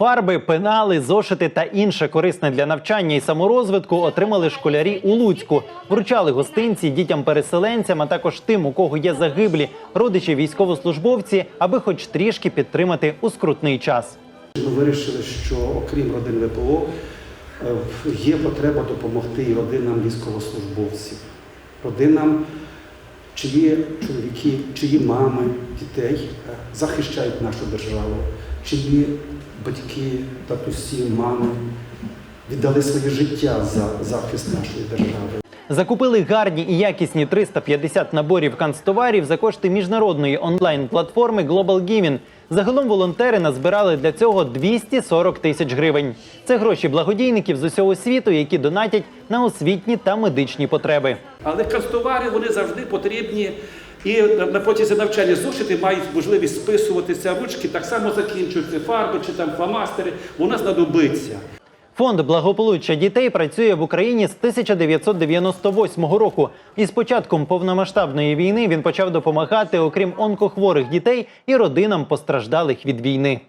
Фарби, пенали, зошити та інше корисне для навчання і саморозвитку отримали школярі у Луцьку. Вручали гостинці дітям-переселенцям, а також тим, у кого є загиблі родичі військовослужбовці, аби хоч трішки підтримати у скрутний час. Ми вирішили, що окрім родин ВПО е, є потреба допомогти і родинам військовослужбовців, родинам, чиї чоловіки, чиї мами, дітей е, захищають нашу державу, чиї батьки, татусі, мами віддали своє життя за захист нашої держави. Закупили гарні і якісні 350 наборів канцтоварів за кошти міжнародної онлайн-платформи Global Giving. Загалом волонтери назбирали для цього 240 тисяч гривень. Це гроші благодійників з усього світу, які донатять на освітні та медичні потреби. Але канцтовари вони завжди потрібні. І на протязі навчання зошити мають можливість списуватися, ручки так само закінчуються, фарби чи там фломастери, вона знадобиться. Фонд благополуччя дітей працює в Україні з 1998 року. І з початком повномасштабної війни він почав допомагати, окрім онкохворих дітей, і родинам постраждалих від війни.